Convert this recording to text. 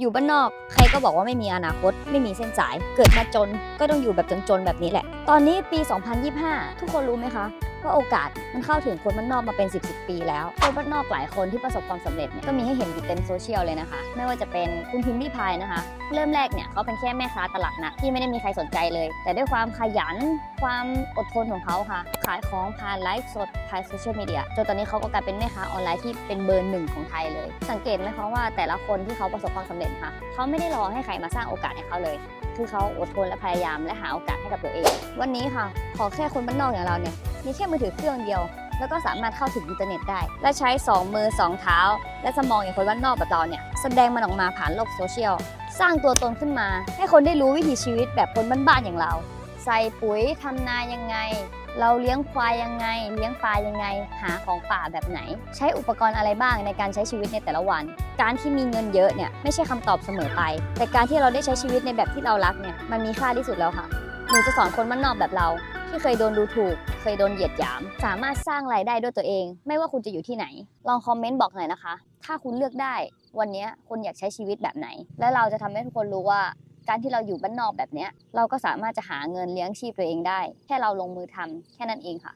อยู่บ้านนอก ใครก็บอกว่าไม่มีอนาคต ไม่มีเส้นสาย เกิดมาจนก็ต้องอยู่แบบจนๆแบบนี้แหละ ตอนนี้ปี 2025 ทุกคนรู้ไหมคะ ว่าโอกาสมันเข้าถึงคนบ้านนอกมาเป็น 10 10 ปีแล้วคนบ้านนอกหลายคนที่ประสบความสำเร็จเนี่ยก็มีให้เห็นอยู่เต็มโซเชียลเลยนะคะ ไม่ว่าจะเป็นคุณพิมพ์ริพายนะคะ เริ่มแรกเนี่ยเขาเป็นแค่แม่ค้าตลาดนัดที่ไม่ได้มีใครสนใจเลย แต่ด้วยความขยันความอดทนของเขาค่ะ ขายของผ่านไลฟ์สดผ่านโซเชียลมีเดียจนตอนนี้เขาก็กลายเป็นแม่ค้าออนไลน์ที่เป็นเบอร์หนึ่งของไทยเลย สังเกตไหมคะว่าแต่ละคนที่เขาประสบความสำเร็จค่ะเขาไม่ได้รอให้ใครมาสร้างโอกาสให้เขาเลย คือเขาอดทนและพยายามและหาโอกาสให้กับตัวเอง วันนี้ค่ะ ขอแค่คนบ้านนอกอย่างเราเนี่ย มีแค่มือถือเครื่องเดียว แล้วก็สามารถเข้าถึงอินเทอร์เน็ตได้ และใช้ 2 มือ 2 เท้า และสมองอย่างคนบ้านนอกแบบเราเนี่ยแสดงมันออกมาผ่านโลกโซเชียล สร้างตัวตนขึ้นมา ให้คนได้รู้วิถีชีวิตแบบคนบ้านๆอย่างเรา ใส่ปุ๋ยทำนายังไง เราเลี้ยงควายยังไง เลี้ยงปลายังไง หาของป่าแบบไหน ใช้อุปกรณ์อะไรบ้างในการใช้ชีวิตในแต่ละวัน การที่มีเงินเยอะเนี่ยไม่ใช่คำตอบเสมอไป แต่การที่เราได้ใช้ชีวิตในแบบที่เรารักเนี่ยมันมีค่าที่สุดแล้วค่ะหนูจะสอนคนบ้านนอกแบบเรา ที่เคยโดนดูถูก เคยโดนเหยียดหยาม สามารถสร้างรายได้ด้วยตัวเอง ไม่ว่าคุณจะอยู่ที่ไหน ลองคอมเมนต์บอกหน่อยนะคะ ถ้าคุณเลือกได้ วันนี้คุณอยากใช้ชีวิตแบบไหน และเราจะทำให้ทุกคนรู้ว่า การที่เราอยู่บ้านนอกแบบนี้เราก็สามารถจะหาเงินเลี้ยงชีพตัวเองได้ แค่เราลงมือทำแค่นั้นเองค่ะ